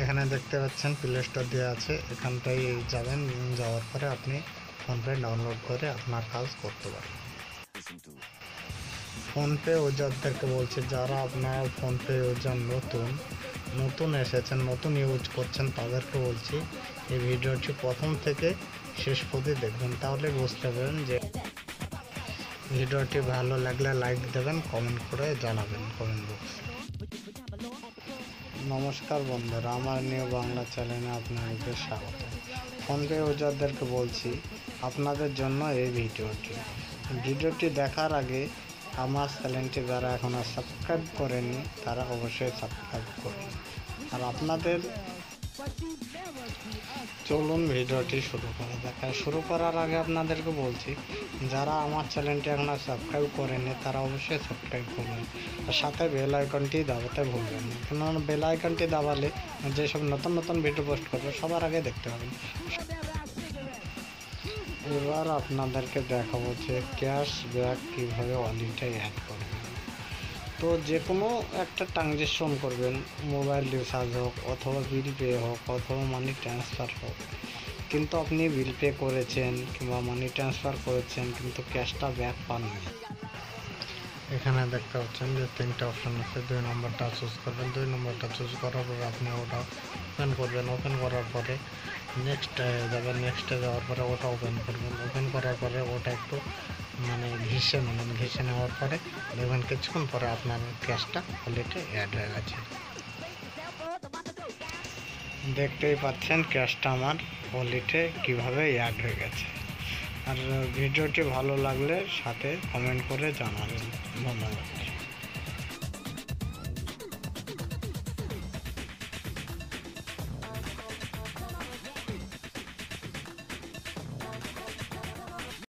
এখানে দেখতে পাচ্ছেন প্লে স্টোর দেওয়া আছে। এখানটায় যাবেন যাওয়ার পরে আপনি ফোনপে ডাউনলোড করে আপনার কাজ করতে পারেন ফোনপে ইউজারদেরকে বলছি, যারা আপনার ফোনপে ইউজার নতুন নতুন এসেছেন, নতুন ইউজ করছেন, তাদেরকে বলছি, এই ভিডিওটি প্রথম থেকে শেষ পর্যন্ত দেখবেন, তাহলে বুঝতে পারবেন যে ভিডিওটি ভালো লাগলে লাইক দেবেন কমেন্ট করে জানাবেন কমেন্ট বক্সে নমস্কার বন্ধুরা, আমার নিউ বাংলা চ্যানেলে আপনাদেরকে স্বাগত। ফোনপে ইউজারদেরকে বলছি, আপনাদের জন্য এই ভিডিওটি। ভিডিওটি দেখার আগে আমার চ্যানেলটি যারা এখনও সাবস্ক্রাইব করেনি তারা অবশ্যই সাবস্ক্রাইব করুন। আর আপনাদের চলুন ভিডিওটি শুরু করা যাক আর শুরু করার আগে আপনাদেরকে বলছি, যারা আমার চ্যানেলটি এখনও সাবস্ক্রাইব করেনি তারা অবশ্যই সাবস্ক্রাইব করবেন। আর সাথে বেল আইকনটি দাবাতে ভুলবেন না। কেননা বেল আইকনটি দাবালে যেসব নতুন নতুন ভিডিও পোস্ট করবে, সবার আগে দেখতে পাবেন। এবার আপনাদেরকে দেখাবো যে ক্যাশ ব্যাক কীভাবে ওয়ালেটে অ্যাড করবেন তো যে কোনো একটা ট্রানজেকশন করবেন মোবাইল রিচার্জ হোক অথবা বিল পে হোক অথবা মানি ট্রান্সফার হোক, কিন্তু আপনি বিল পে করেছেন কিংবা মানি ট্রান্সফার করেছেন কিন্তু ক্যাশটা ব্যাক পাননি এখানে দেখতে পাচ্ছেন যে তিনটা অপশন আছে, দুই নম্বরটা চুজ করবেন, দুই নম্বরটা চুজ করার পরে আপনি ওটা ওপেন করবেন। ওপেন করার পরে নেক্সট যাবেন নেক্সটে যাওয়ার পরে ওটা ওপেন করবেন ওপেন করার পরে ওটা একটু মানে ঘিসে নেবেন ঘিসে নেওয়ার পরে দেখবেন কিছুক্ষণ পরে আপনার ক্যাশটা ওয়ালেটে অ্যাড হয়ে গেছে দেখতেই পাচ্ছেন ক্যাশটা আমার ওয়ালেটে কীভাবে অ্যাড হয়ে গেছে আর ভিডিওটি ভালো লাগলে সাথে কমেন্ট করে জানাবেন ধন্যবাদ